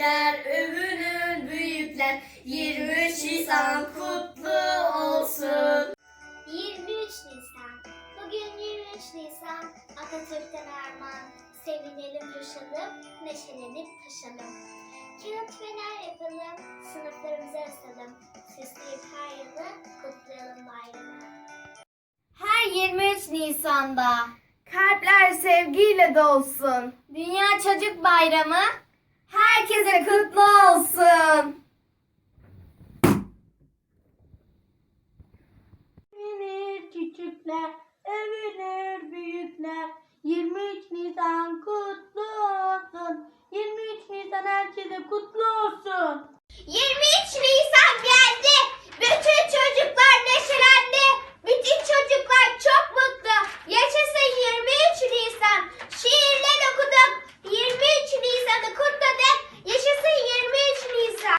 küçükler, övünün büyükler. 23 Nisan kutlu olsun. 23 Nisan. Bugün 23 Nisan Atatürk'ten armağan. Sevinelim, coşalım, neşelenip taşalım. Kağıt fener yapalım, sınıflarımızı asalım. Süsleyip her yılı kutlayalım bayramı. Her 23 Nisan'da kalpler sevgiyle dolsun. Dünya Çocuk Bayramı herkese kutlu olsun. Övünür küçükler, övünür büyükler. 23 Nisan kutlu olsun. 23 Nisan herkese kutlu olsun. 23 Nisan geldi. Bütün çocuklar neşelendi. Bütün çocuklar çok mutlu. Yaşasın 23 Nisan. Şiirler okuduk. 23 Nisan'ı kutladık. Yaşasın 23 Nisan.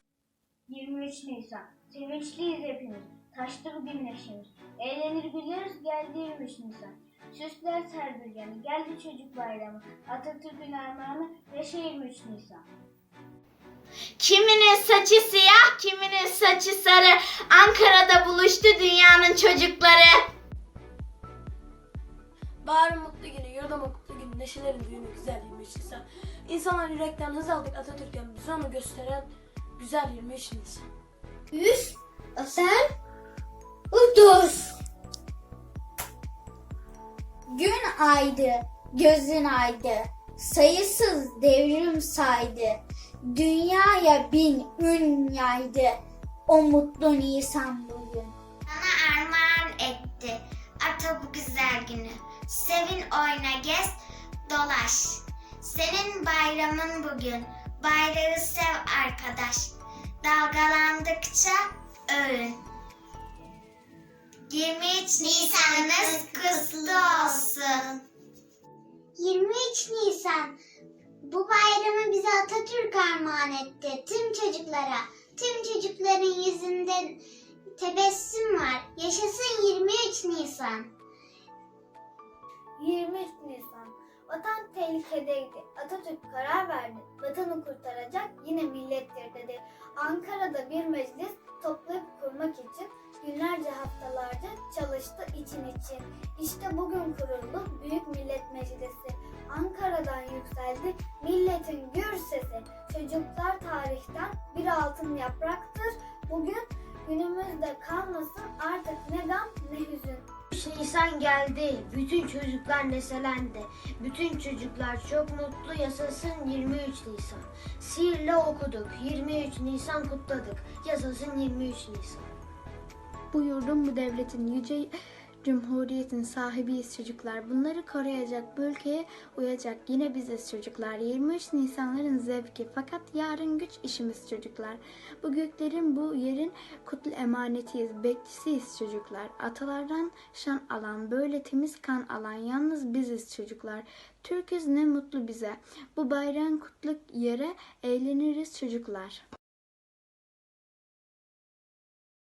23 Nisan. Sevinçliyiz hepimiz. Taştı bugün neşemiz. Eğlenir güleriz geldi 23 Nisan. Süsler ser bir yanı. Geldi çocuk bayramı. Atatürk'ün armağanı. Yaşa 23 Nisan. Kiminin saçı siyah, kiminin saçı sarı. Ankara'da buluştu dünyanın çocukları. Baharın mutlu günü, yurdun mutlu günü, neşelerin düğünü güzel 23 Nisan. İnsanlar yürekten hız aldık Atatürk'e bize onu gösteren güzel 23 Nisan. Üf, sen udur. Gün aydı, gözün aydı, sayısız devrim saydı. Dünyaya bin ün yaydı, o mutlu Nisan bugün. Sana armağan etti ata bu güzel günü. Sevin oyna gez dolaş. Senin bayramın bugün. Bayrağı sev arkadaş. Dalgalandıkça övün. 23 Nisan'ınız kutlu olsun. 23 Nisan. Bu bayramı bize Atatürk armağan etti. Tüm çocuklara, tüm çocukların yüzünde tebessüm var. Yaşasın 23 Nisan. Vatan tehlikedeydi. Atatürk karar verdi. Vatanı kurtaracak yine millettir dedi. Ankara'da bir meclis toplayıp kurmak için günlerce haftalarca çalıştı için için. İşte bugün kuruldu Büyük Millet Meclisi. Ankara'dan yükseldi milletin gür sesi. Çocuklar tarihten bir altın yapraktır. Günümüzde kalmasın artık ne gam ne hüzün. Nisan geldi, bütün çocuklar neselendi. Bütün çocuklar çok mutlu yaşasın 23 Nisan. Sihirle okuduk, 23 Nisan kutladık. Yaşasın 23 Nisan. Bu yurdun bu devletin yüce cumhuriyetin sahibiyiz çocuklar. Bunları koruyacak, bu ülkeye uyacak yine biziz çocuklar. 23 Nisanların zevki fakat yarın güç işimiz çocuklar. Bu göklerin bu yerin kutlu emanetiyiz, bekçisiyiz çocuklar. Atalardan şan alan, böyle temiz kan alan yalnız biziz çocuklar. Türküz ne mutlu bize. Bu bayrağın kutlu yere eğleniriz çocuklar.